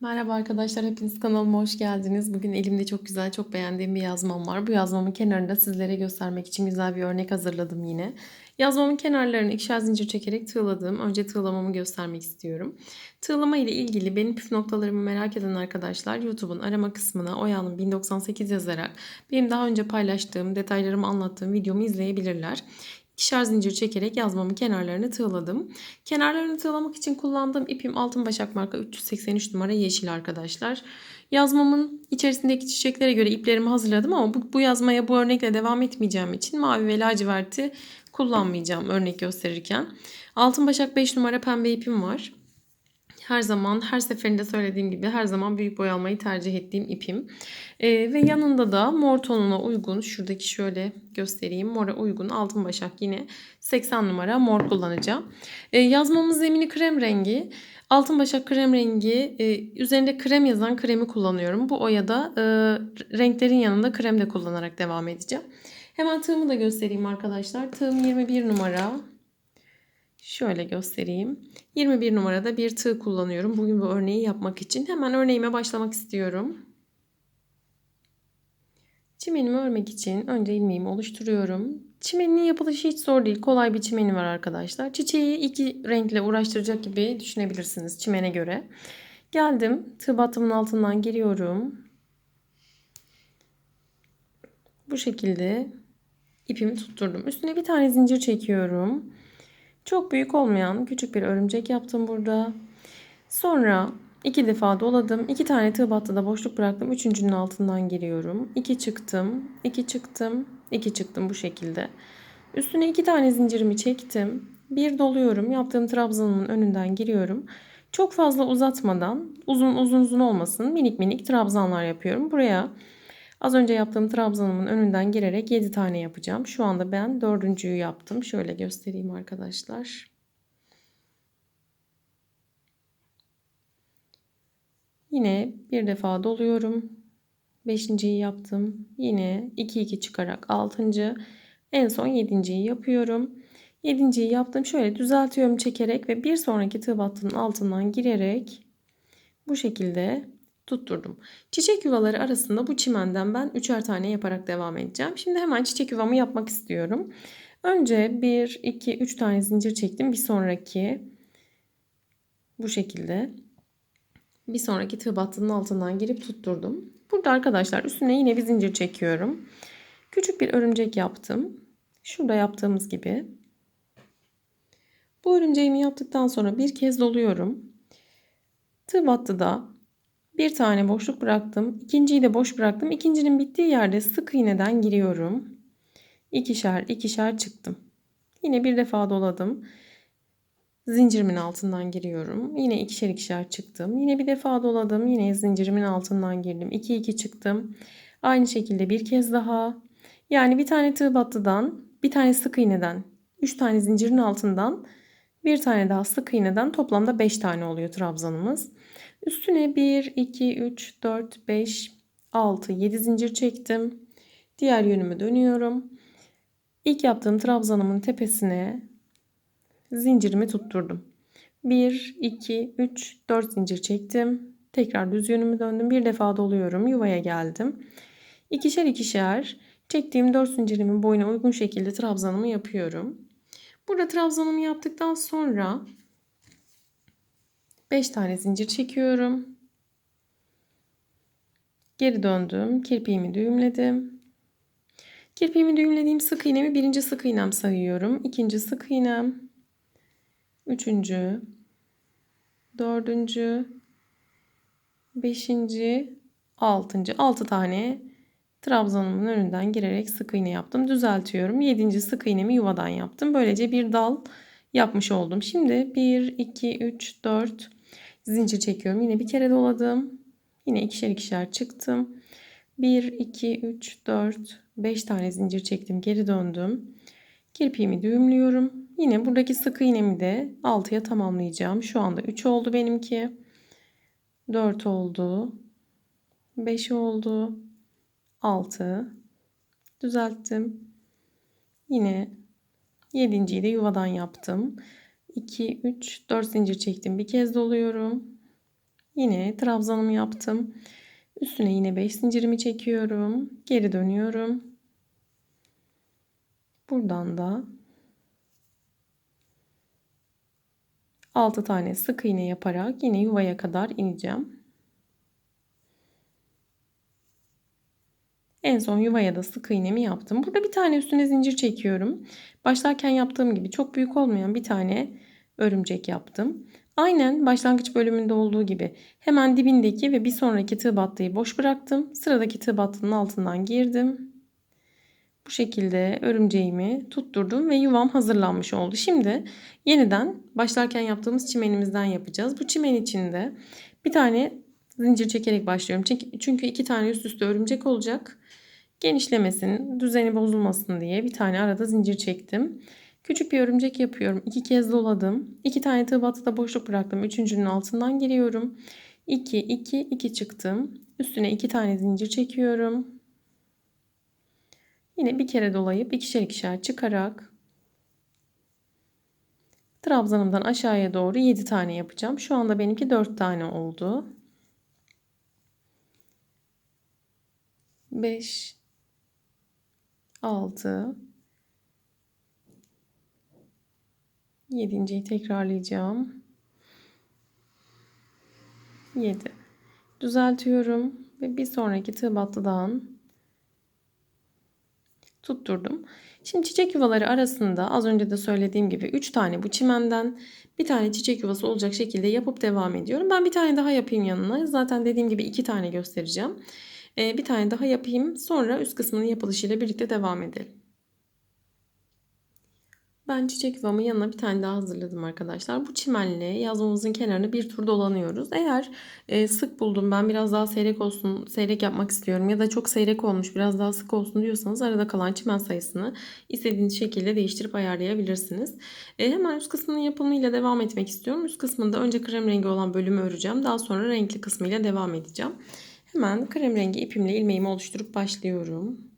Merhaba arkadaşlar, hepiniz kanalıma hoş geldiniz. Bugün elimde çok güzel, çok beğendiğim bir yazmam var. Bu yazmamın kenarında sizlere göstermek için güzel bir örnek hazırladım yine. Yazmamın kenarlarını ikişer zincir çekerek tığladım. Önce tığlamamı göstermek istiyorum. Tığlama ile ilgili benim püf noktalarımı merak eden arkadaşlar YouTube'un arama kısmına Oya'nın 1098 yazarak benim daha önce paylaştığım, detaylarımı anlattığım videomu izleyebilirler. İkişer zincir çekerek yazmamın kenarlarını tığladım. Kenarlarını tığlamak için kullandığım ipim Altın Başak marka 383 numara yeşil arkadaşlar. Yazmamın içerisindeki çiçeklere göre iplerimi hazırladım ama bu, bu yazmaya bu örnekle devam etmeyeceğim için mavi ve laciverti kullanmayacağım örnek gösterirken. Altın Başak 5 numara pembe ipim var her zaman her seferinde söylediğim gibi her zaman büyük boy almayı tercih ettiğim ipim. Ee, ve yanında da mor tonuna uygun şuradaki şöyle göstereyim mora uygun altın başak yine 80 numara mor kullanacağım. Ee, yazmamız zemini krem rengi. Altın başak krem rengi e, üzerinde krem yazan kremi kullanıyorum. Bu oyada e, renklerin yanında krem de kullanarak devam edeceğim. Hemen tığımı da göstereyim arkadaşlar. Tığım 21 numara. Şöyle göstereyim. 21 numarada bir tığ kullanıyorum. Bugün bu örneği yapmak için. Hemen örneğime başlamak istiyorum. Çimenimi örmek için önce ilmeğimi oluşturuyorum. Çimenin yapılışı hiç zor değil. Kolay bir çimeni var arkadaşlar. Çiçeği iki renkle uğraştıracak gibi düşünebilirsiniz çimene göre. Geldim. Tığ battımın altından giriyorum. Bu şekilde ipimi tutturdum. Üstüne bir tane zincir çekiyorum. Çok büyük olmayan küçük bir örümcek yaptım burada. Sonra iki defa doladım. iki tane tığ battıda boşluk bıraktım. Üçüncünün altından giriyorum. İki çıktım. iki çıktım. iki çıktım bu şekilde. Üstüne iki tane zincirimi çektim. Bir doluyorum. Yaptığım trabzanımın önünden giriyorum. Çok fazla uzatmadan uzun uzun uzun olmasın minik minik trabzanlar yapıyorum. Buraya Az önce yaptığım trabzanımın önünden girerek 7 tane yapacağım. Şu anda ben dördüncüyü yaptım. Şöyle göstereyim arkadaşlar. Yine bir defa doluyorum. Beşinciyi yaptım. Yine 2 2 çıkarak altıncı. En son yedinciyi yapıyorum. Yedinciyi yaptım. Şöyle düzeltiyorum çekerek ve bir sonraki tığ battının altından girerek bu şekilde tutturdum. Çiçek yuvaları arasında bu çimenden ben üçer tane yaparak devam edeceğim. Şimdi hemen çiçek yuvamı yapmak istiyorum. Önce 1, 2, 3 tane zincir çektim. Bir sonraki bu şekilde bir sonraki tığ battının altından girip tutturdum. Burada arkadaşlar üstüne yine bir zincir çekiyorum. Küçük bir örümcek yaptım. Şurada yaptığımız gibi. Bu örümceğimi yaptıktan sonra bir kez doluyorum. Tığ battıda bir tane boşluk bıraktım. İkinciyi de boş bıraktım. İkincinin bittiği yerde sık iğneden giriyorum. İkişer ikişer çıktım. Yine bir defa doladım. Zincirimin altından giriyorum. Yine ikişer ikişer çıktım. Yine bir defa doladım. Yine zincirimin altından girdim. 2 2 çıktım. Aynı şekilde bir kez daha. Yani bir tane tığ battıdan, bir tane sık iğneden, 3 tane zincirin altından, bir tane daha sık iğneden toplamda 5 tane oluyor trabzanımız. Üstüne 1, 2, 3, 4, 5, 6, 7 zincir çektim. Diğer yönümü dönüyorum. İlk yaptığım trabzanımın tepesine zincirimi tutturdum. 1, 2, 3, 4 zincir çektim. Tekrar düz yönümü döndüm. Bir defa doluyorum. Yuvaya geldim. İkişer ikişer çektiğim 4 zincirimin boyuna uygun şekilde trabzanımı yapıyorum. Burada trabzanımı yaptıktan sonra 5 tane zincir çekiyorum. Geri döndüm. Kirpiğimi düğümledim. Kirpiğimi düğümlediğim sık iğnemi birinci sık iğnem sayıyorum. ikinci sık iğnem. Üçüncü. Dördüncü. Beşinci. Altıncı. Altı tane trabzanımın önünden girerek sık iğne yaptım. Düzeltiyorum. Yedinci sık iğnemi yuvadan yaptım. Böylece bir dal yapmış oldum. Şimdi 1, 2, 3, 4, zincir çekiyorum. Yine bir kere doladım. Yine ikişer ikişer çıktım. 1, 2, 3, 4, 5 tane zincir çektim. Geri döndüm. Kirpiğimi düğümlüyorum. Yine buradaki sık iğnemi de 6'ya tamamlayacağım. Şu anda 3 oldu benimki. 4 oldu. 5 oldu. 6. Düzelttim. Yine 7.yi de yuvadan yaptım. 2, 3, 4 zincir çektim. Bir kez doluyorum. Yine trabzanımı yaptım. Üstüne yine 5 zincirimi çekiyorum. Geri dönüyorum. Buradan da 6 tane sık iğne yaparak yine yuvaya kadar ineceğim. En son yuvaya da sık iğnemi yaptım. Burada bir tane üstüne zincir çekiyorum. Başlarken yaptığım gibi çok büyük olmayan bir tane örümcek yaptım. Aynen başlangıç bölümünde olduğu gibi hemen dibindeki ve bir sonraki tığ battıyı boş bıraktım. Sıradaki tığ battının altından girdim. Bu şekilde örümceğimi tutturdum ve yuvam hazırlanmış oldu. Şimdi yeniden başlarken yaptığımız çimenimizden yapacağız. Bu çimen içinde bir tane zincir çekerek başlıyorum. Çünkü iki tane üst üste örümcek olacak. Genişlemesin, düzeni bozulmasın diye bir tane arada zincir çektim. Küçük bir örümcek yapıyorum. İki kez doladım. İki tane tığ batıda boşluk bıraktım. Üçüncünün altından giriyorum. 2, 2, 2 çıktım. Üstüne iki tane zincir çekiyorum. Yine bir kere dolayıp ikişer ikişer çıkarak trabzanımdan aşağıya doğru 7 tane yapacağım. Şu anda benimki 4 tane oldu. 5 6 7.yi tekrarlayacağım. 7 düzeltiyorum ve bir sonraki tığ battıdan tutturdum. Şimdi çiçek yuvaları arasında az önce de söylediğim gibi 3 tane bu çimenden bir tane çiçek yuvası olacak şekilde yapıp devam ediyorum. Ben bir tane daha yapayım yanına. Zaten dediğim gibi 2 tane göstereceğim. Ee, bir tane daha yapayım. Sonra üst kısmının yapılışıyla birlikte devam edelim. Ben çiçek yuvamın yanına bir tane daha hazırladım arkadaşlar. Bu çimenle yazmamızın kenarını bir tur dolanıyoruz. Eğer e, sık buldum ben biraz daha seyrek olsun, seyrek yapmak istiyorum ya da çok seyrek olmuş biraz daha sık olsun diyorsanız arada kalan çimen sayısını istediğiniz şekilde değiştirip ayarlayabilirsiniz. E, hemen üst kısmının yapımıyla devam etmek istiyorum. Üst kısmında önce krem rengi olan bölümü öreceğim. Daha sonra renkli kısmıyla devam edeceğim. Hemen krem rengi ipimle ilmeğimi oluşturup başlıyorum.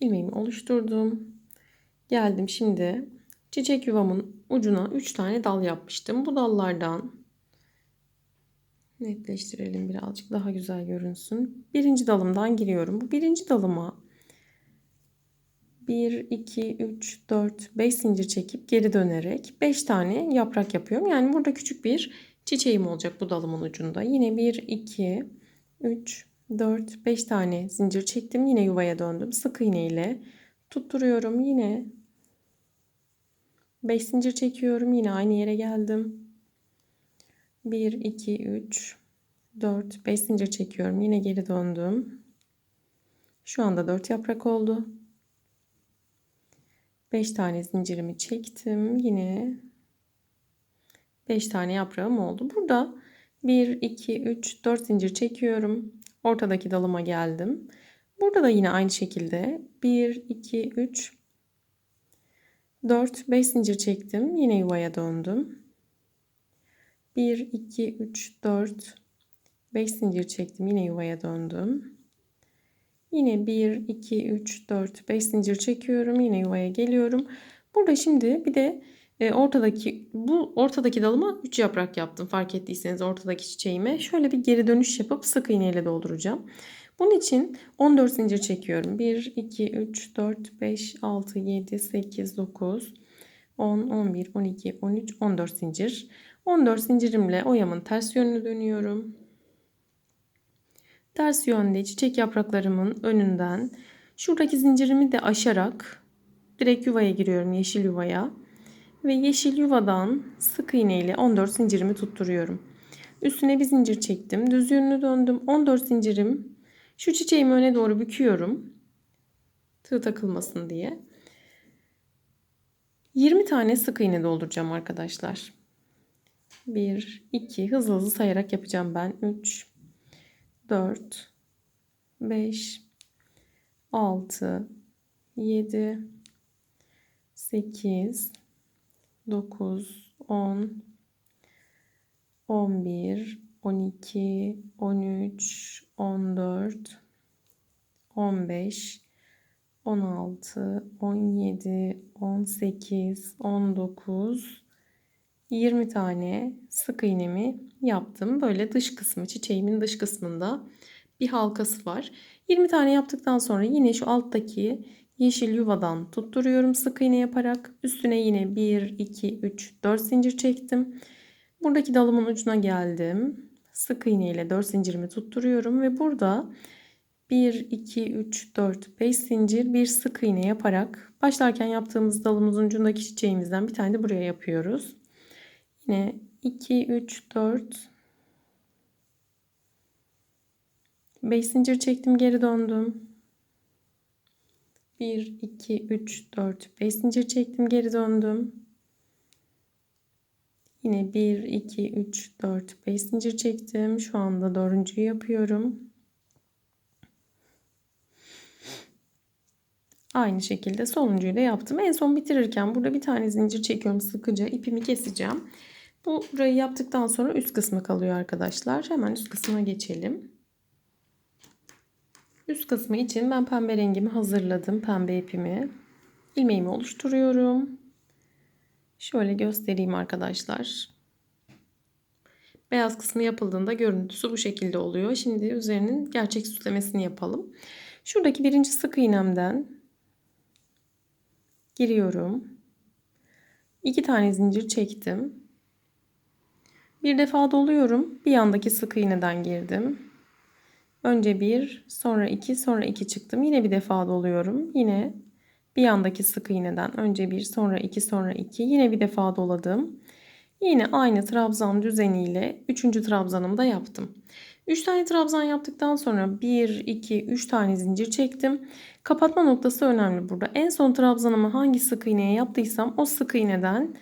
İlmeğimi oluşturdum. Geldim şimdi çiçek yuvamın ucuna 3 tane dal yapmıştım. Bu dallardan netleştirelim birazcık daha güzel görünsün. Birinci dalımdan giriyorum. Bu birinci dalıma 1, 2, 3, 4, 5 zincir çekip geri dönerek 5 tane yaprak yapıyorum. Yani burada küçük bir çiçeğim olacak bu dalımın ucunda. Yine 1, 2, 3, 4, 5 tane zincir çektim. Yine yuvaya döndüm. Sık iğne ile tutturuyorum. Yine 5 zincir çekiyorum. Yine aynı yere geldim. 1, 2, 3, 4, 5 zincir çekiyorum. Yine geri döndüm. Şu anda 4 yaprak oldu. 5 tane zincirimi çektim. Yine 5 tane yaprağım oldu. Burada 1, 2, 3, 4 zincir çekiyorum. Ortadaki dalıma geldim. Burada da yine aynı şekilde 1, 2, 3, 4, 5 zincir çektim. Yine yuvaya döndüm. 1, 2, 3, 4, 5 zincir çektim. Yine yuvaya döndüm. Yine 1, 2, 3, 4, 5 zincir çekiyorum. Yine yuvaya geliyorum. Burada şimdi bir de e, ortadaki bu ortadaki dalıma 3 yaprak yaptım. Fark ettiyseniz ortadaki çiçeğime şöyle bir geri dönüş yapıp sık iğne ile dolduracağım. Bunun için 14 zincir çekiyorum. 1, 2, 3, 4, 5, 6, 7, 8, 9, 10, 11, 12, 13, 14 zincir. 14 zincirimle oyamın ters yönünü dönüyorum. Ters yönde çiçek yapraklarımın önünden şuradaki zincirimi de aşarak direkt yuvaya giriyorum yeşil yuvaya ve yeşil yuvadan sık iğne ile 14 zincirimi tutturuyorum. Üstüne bir zincir çektim. Düz yönünü döndüm. 14 zincirim. Şu çiçeğimi öne doğru büküyorum. Tığ takılmasın diye. 20 tane sık iğne dolduracağım arkadaşlar. 1, 2 hızlı hızlı sayarak yapacağım ben. 3, 4, 5, 6, 7, 8, 9, 10, 11, 12, 13, 14, 15, 16, 17, 18, 19, 20 tane sık iğnemi yaptım. Böyle dış kısmı, çiçeğimin dış kısmında bir halkası var. 20 tane yaptıktan sonra yine şu alttaki yeşil yuvadan tutturuyorum sık iğne yaparak. Üstüne yine 1, 2, 3, 4 zincir çektim. Buradaki dalımın ucuna geldim. Sık iğne ile 4 zincirimi tutturuyorum ve burada 1, 2, 3, 4, 5 zincir bir sık iğne yaparak başlarken yaptığımız dalımızın ucundaki çiçeğimizden bir tane de buraya yapıyoruz. Yine 2, 3, 4, 5 zincir çektim geri döndüm. 1, 2, 3, 4, 5 zincir çektim geri döndüm. Yine 1, 2, 3, 4, 5 zincir çektim. Şu anda dördüncüyü yapıyorum. Aynı şekilde sonuncuyu da yaptım. En son bitirirken burada bir tane zincir çekiyorum sıkıca ipimi keseceğim. Burayı yaptıktan sonra üst kısmı kalıyor arkadaşlar. Hemen üst kısmına geçelim. Üst kısmı için ben pembe rengimi hazırladım. Pembe ipimi. ilmeğimi oluşturuyorum. Şöyle göstereyim arkadaşlar. Beyaz kısmı yapıldığında görüntüsü bu şekilde oluyor. Şimdi üzerinin gerçek süslemesini yapalım. Şuradaki birinci sık iğnemden giriyorum. İki tane zincir çektim. Bir defa doluyorum. Bir yandaki sık iğneden girdim. Önce bir, sonra iki, sonra iki çıktım. Yine bir defa doluyorum. Yine bir yandaki sık iğneden önce bir, sonra iki, sonra iki. Yine bir defa doladım. Yine aynı trabzan düzeniyle üçüncü trabzanımı da yaptım. 3 tane trabzan yaptıktan sonra 1, 2, 3 tane zincir çektim. Kapatma noktası önemli burada. En son trabzanımı hangi sık iğneye yaptıysam o sık iğneden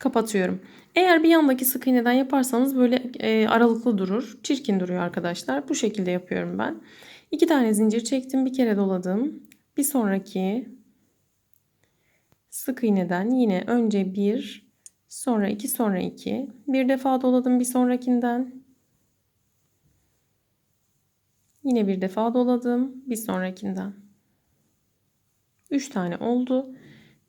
kapatıyorum. Eğer bir yandaki sık iğneden yaparsanız böyle e, aralıklı durur. Çirkin duruyor arkadaşlar. Bu şekilde yapıyorum ben. 2 tane zincir çektim. Bir kere doladım. Bir sonraki sık iğneden yine önce 1 sonra 2 sonra 2 bir defa doladım bir sonrakinden Yine bir defa doladım. Bir sonrakinden. 3 tane oldu.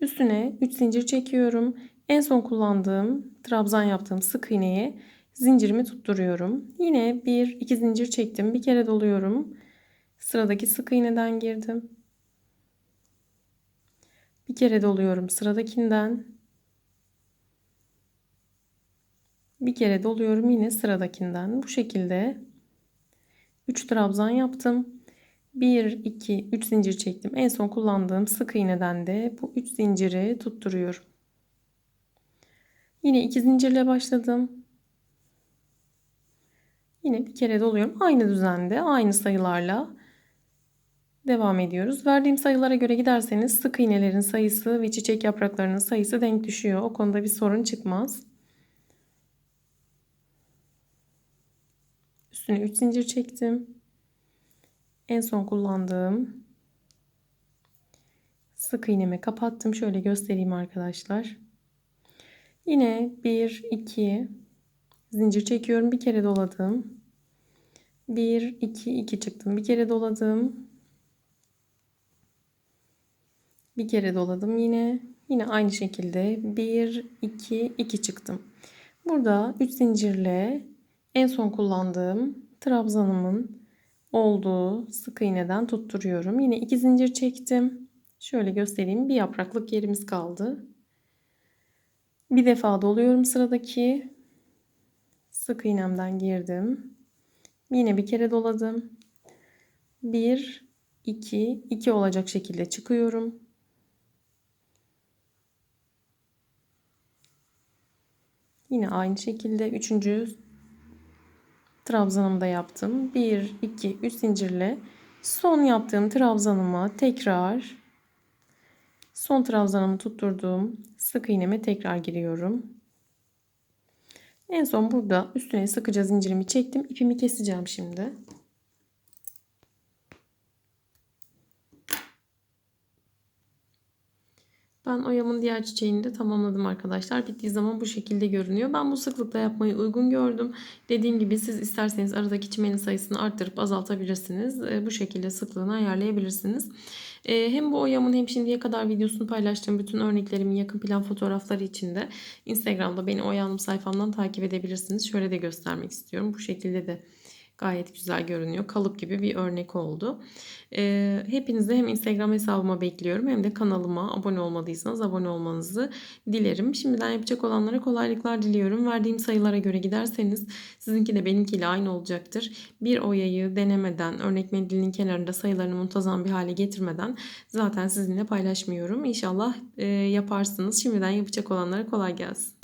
Üstüne 3 zincir çekiyorum. En son kullandığım trabzan yaptığım sık iğneye zincirimi tutturuyorum. Yine 1 2 zincir çektim. Bir kere doluyorum. Sıradaki sık iğneden girdim. Bir kere doluyorum sıradakinden. Bir kere doluyorum yine sıradakinden. Bu şekilde 3 trabzan yaptım. 1, 2, 3 zincir çektim. En son kullandığım sık iğneden de bu 3 zinciri tutturuyorum. Yine 2 zincirle başladım. Yine bir kere doluyorum. Aynı düzende, aynı sayılarla devam ediyoruz. Verdiğim sayılara göre giderseniz sık iğnelerin sayısı ve çiçek yapraklarının sayısı denk düşüyor. O konuda bir sorun çıkmaz. Üstüne 3 zincir çektim. En son kullandığım sık iğnemi kapattım. Şöyle göstereyim arkadaşlar. Yine 1 2 zincir çekiyorum. Bir kere doladım. 1 2 2 çıktım. Bir kere doladım. Bir kere doladım yine. Yine aynı şekilde 1 2 2 çıktım. Burada 3 zincirle en son kullandığım trabzanımın olduğu sık iğneden tutturuyorum. Yine iki zincir çektim. Şöyle göstereyim. Bir yapraklık yerimiz kaldı. Bir defa doluyorum sıradaki. Sık iğnemden girdim. Yine bir kere doladım. 1 2 2 olacak şekilde çıkıyorum. Yine aynı şekilde üçüncü trabzanımı da yaptım. 1, 2, 3 zincirle son yaptığım trabzanıma tekrar son trabzanımı tutturduğum sık iğneme tekrar giriyorum. En son burada üstüne sıkıca zincirimi çektim. İpimi keseceğim şimdi. Ben oyamın diğer çiçeğini de tamamladım arkadaşlar. Bittiği zaman bu şekilde görünüyor. Ben bu sıklıkla yapmayı uygun gördüm. Dediğim gibi siz isterseniz aradaki çimenin sayısını arttırıp azaltabilirsiniz. E, bu şekilde sıklığını ayarlayabilirsiniz. Ee, hem bu oyamın hem şimdiye kadar videosunu paylaştığım bütün örneklerimin yakın plan fotoğrafları için de Instagram'da beni oyanım sayfamdan takip edebilirsiniz. Şöyle de göstermek istiyorum. Bu şekilde de Gayet güzel görünüyor. Kalıp gibi bir örnek oldu. Ee, hepinizi hem Instagram hesabıma bekliyorum hem de kanalıma abone olmadıysanız abone olmanızı dilerim. Şimdiden yapacak olanlara kolaylıklar diliyorum. Verdiğim sayılara göre giderseniz sizinki de benimkiyle aynı olacaktır. Bir oyayı denemeden, örnek mendilinin kenarında sayılarını muntazam bir hale getirmeden zaten sizinle paylaşmıyorum. İnşallah e, yaparsınız. Şimdiden yapacak olanlara kolay gelsin.